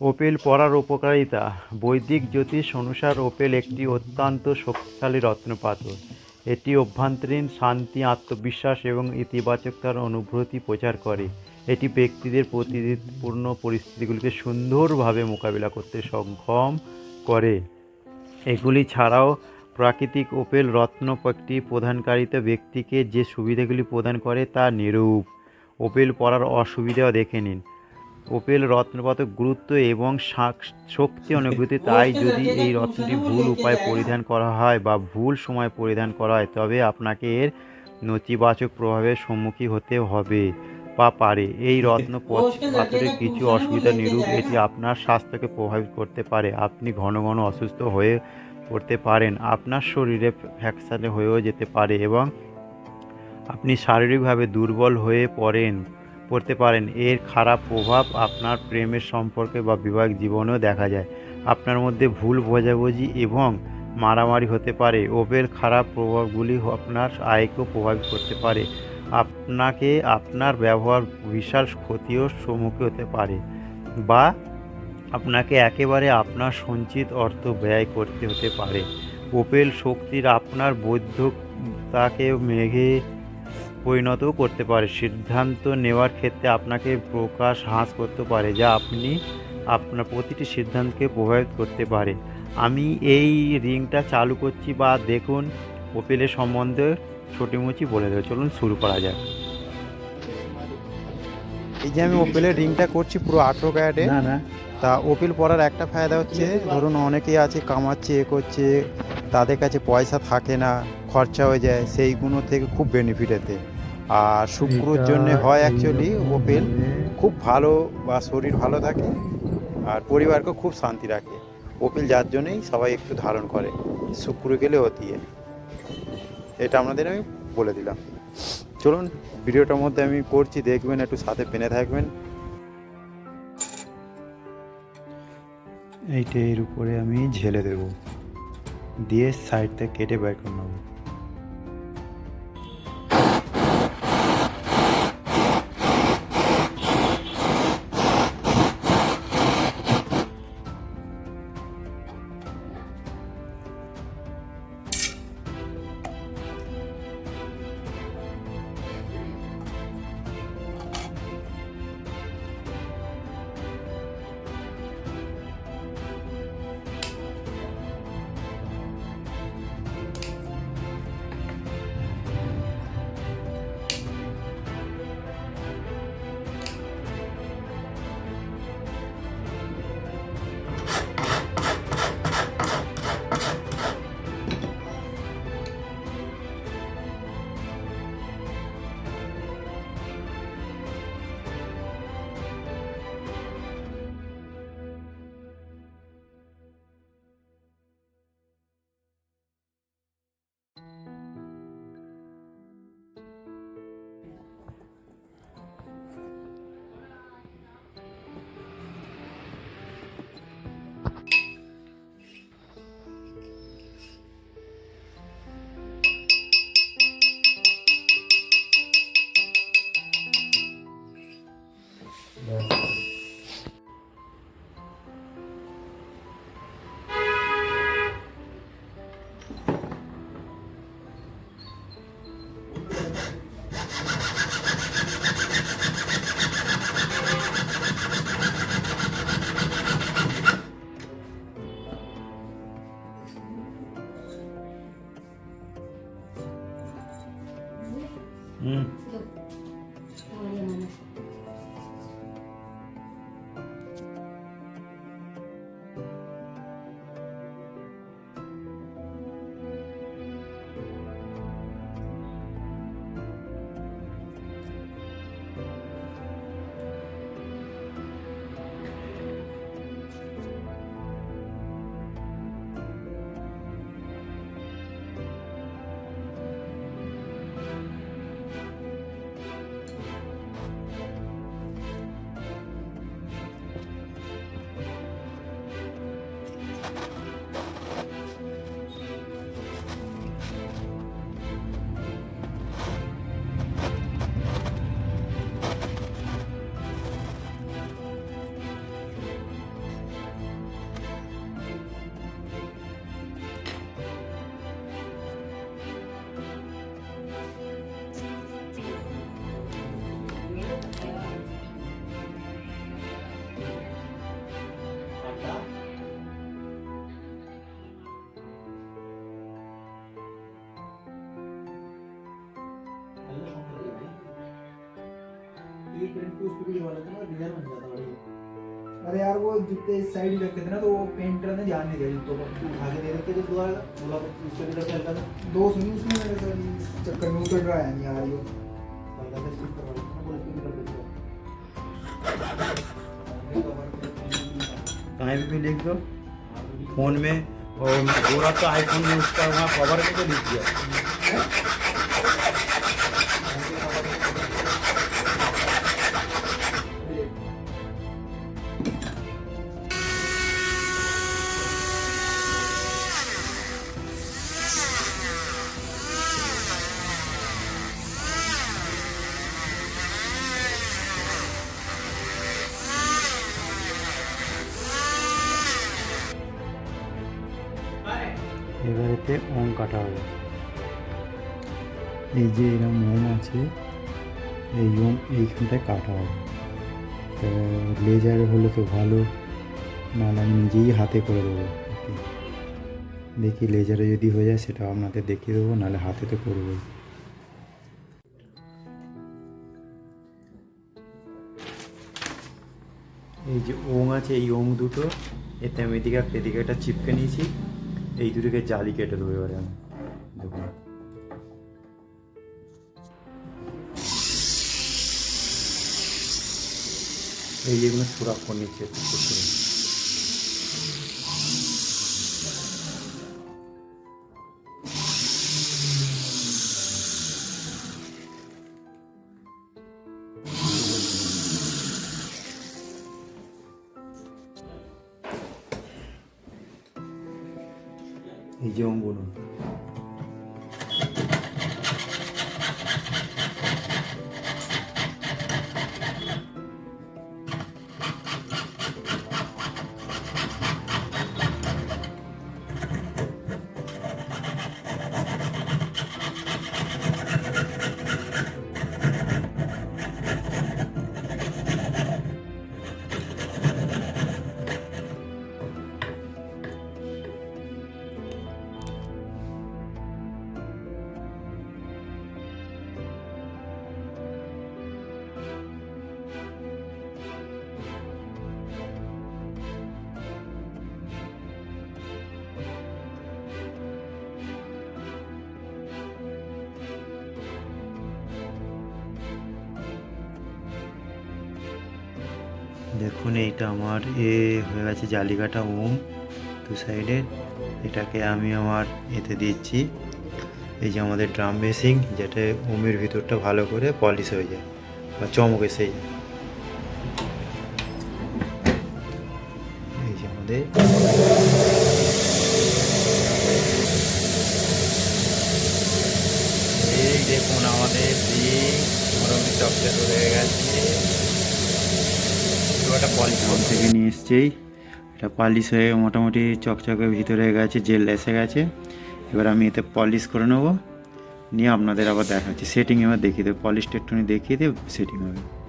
Opel পড়ার উপকারিতা। বৈদিক জ্যোতিষ অনুসার ওপেল একটি অত্যন্ত শক্তিশালী রত্নপাথর এটি অভ্যন্তরীণ শান্তি, আত্মবিশ্বাস এবং ইতিবাচকতার অনুভূতি প্রচার করে। এটি ব্যক্তিদের প্রতিনিধিত্বপূর্ণ পরিস্থিতিগুলিকে সুন্দরভাবে মোকাবিলা করতে সক্ষম করে। এগুলি ছাড়াও প্রাকৃতিক ওপেল রত্ন একটি প্রদানকারিতা ব্যক্তিকে যে সুবিধাগুলি প্রদান করে তা নিরূপ। ওপেল পড়ার অসুবিধাও দেখে নিন। ওপেল রত্নপাতক গুরুত্ব এবং শাক- শক্তি অনুভূতি তাই যদি এই রত্নটি ভুল উপায়ে পরিধান করা হয় বা ভুল সময় পরিধান করা হয় তবে আপনাকে এর নেতিবাচক প্রভাবের সম্মুখীন হতে হবে বা পারে। এই রত্ন পথ- পাথরের কিছু অসুবিধা নিরূপ এটি আপনার স্বাস্থ্যকে প্রভাবিত করতে পারে। আপনি ঘন ঘন অসুস্থ হয়ে পড়তে পারেন আপনার শরীরে ফ্র্যাকচারে হয়েও যেতে পারে এবং আপনি শারীরিকভাবে দুর্বল হয়ে পড়েন। পড়তে পারেন। এর খারাপ প্রভাব আপনার প্রেমের সম্পর্কে বা বিবাহিক জীবনেও দেখা যায়। আপনার মধ্যে ভুল বোঝাবুঝি এবং মারামারি হতে পারে। ওবের খারাপ প্রভাবগুলি আপনার আয়কেও প্রভাবিত করতে পারে। আপনাকে আপনার ব্যবহার বিশাল ক্ষতিও সম্মুখীন হতে পারে বা আপনাকে একেবারে আপনার সঞ্চিত অর্থ ব্যয় করতে হতে পারে। ওপেল শক্তির আপনার বৈধতাকে মেঘে পরিণতও করতে পারে সিদ্ধান্ত নেওয়ার ক্ষেত্রে আপনাকে প্রকাশ হ্রাস করতে পারে যা আপনি আপনার প্রতিটি সিদ্ধান্তকে প্রভাবিত করতে পারে। আমি এই রিংটা চালু করছি বা দেখুন ওপেলের সম্বন্ধে ছোটিমুচি বলে দেবে। চলুন শুরু করা যাক। এই যে আমি ওপেলের রিংটা করছি পুরো আঠেরো ক্যারেটে। না না। তা ওপেল পরার একটা ফায়দা হচ্ছে ধরুন অনেকেই আছে কামাচ্ছে এ করছে তাদের কাছে পয়সা থাকে না খরচা হয়ে যায় সেইগুলো থেকে খুব বেনিফিট এতে। আর শুক্রর জন্য হয় অ্যাকচুয়ালি ওপেল খুব ভালো বা শরীর ভালো থাকে আর পরিবারকে খুব শান্তি রাখে। ওপেল যার জন্যই সবাই একটু ধারণ করে, শুক্র গেলে অতি। এটা আপনাদের আমি বলে দিলাম। চলুন, ভিডিওটার মধ্যে আমি করছি দেখবেন, একটু সাথে পেনে থাকবেন। এইটা এর উপরে আমি ঝেলে দেব। দিয়ে সাইডটা কেটে বের করে নেব। Mm. उस अरे यार वो जूते इस साइड ही रखते थे ना तो वो पेंटर ने ध्यान नहीं दिया जूतों पर तू उठा के दे देते जब दोबारा बोला इस पे भी रख था दो सुनी उसमें मेरे सर चक्कर में उतर रहा है नहीं आ रही हो रख कहीं भी लिख दो फ़ोन में और बोला तो आईफोन में उसका वहाँ कवर में तो लिख दिया এবারেতে ওম কাটা হবে। এই যে এরকম ওম আছে, এই ওম এইখানটায় কাটা হবে। লেজারে হলে তো ভালো, নাহলে আমি নিজেই হাতে করে দেবো। দেখি লেজারে যদি হয়ে যায় সেটা আপনাদের দেখিয়ে দেবো, নাহলে হাতে তো করবোই। এই যে ওং আছে, এই ওং দুটো, এতে আমি এদিকে এদিকে একটা চিপকে নিয়েছি। এই দুটোকে জালি কেটে দেবো এবারে আমি। দেখুন। এই যেগুলো সুরাপ করে নিচ্ছে। একটু একটু দেখুন এইটা আমার এ হয়ে গেছে জালিকাটা ওম। দু সাইডে এটাকে আমি আমার এতে দিচ্ছি। এই যে আমাদের ড্রাম বেসিং যেটা ওমের ভিতরটা ভালো করে পলিশ হয়ে যায় বা চমক এসে যায়। এই যে আমাদের এই দেখুন আমাদের দিক মোটামুটি চকচক হয়ে গেছে। ওটা পলিশ থেকে নিয়ে এসছেই এটা পলিশ হয়ে মোটামুটি চকচকে ভিতরে গেছে জেল এসে গেছে। এবার আমি এতে পলিশ করে নেব। নিয়ে আপনাদের আবার দেখাচ্ছি। সেটিং এবার দেখিয়ে দেবো। পলিশটা একটুখানি দেখিয়ে দিয়ে সেটিং হবে।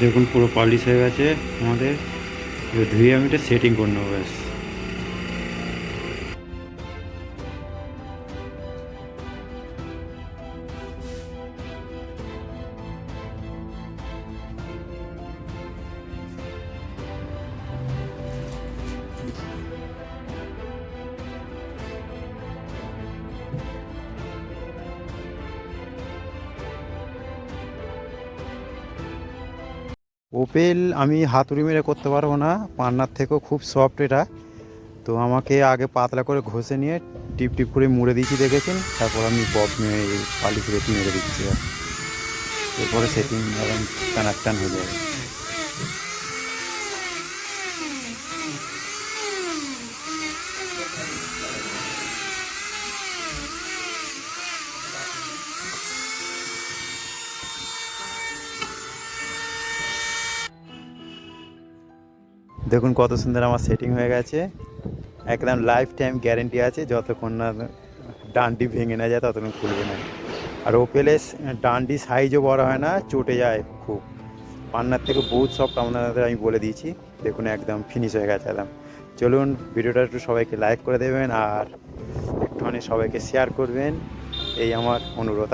দেখুন পুরো পালিশ হয়ে গেছে আমাদের। ধুয়ে আমি এটা সেটিং করে নেব ব্যাস। ওপেল আমি হাতুড়ি মেরে করতে পারব না। পান্নার থেকেও খুব সফট এটা। তো আমাকে আগে পাতলা করে ঘষে নিয়ে টিপ টিপ করে মুড়ে দিয়েছি, দেখেছেন? তারপর আমি বব মেরে পালি করে মেরে দিচ্ছি। এরপরে সেটিং টান হয়ে যাবে। দেখুন কত সুন্দর আমার সেটিং হয়ে গেছে। একদম লাইফ টাইম গ্যারেন্টি আছে, যতক্ষণ না ডানটি ভেঙে না যায়, ততক্ষণ খুলবে না। আর ওপেলের ডান্ডি সাইজও বড় হয় না, চটে যায় খুব। পান্নার থেকে বহুত সফট আপনাদের আমি বলে দিয়েছি। দেখুন একদম ফিনিশ হয়ে গেছে একদম। চলুন ভিডিওটা একটু সবাইকে লাইক করে দেবেন আর একটুখানি সবাইকে শেয়ার করবেন। এই আমার অনুরোধ।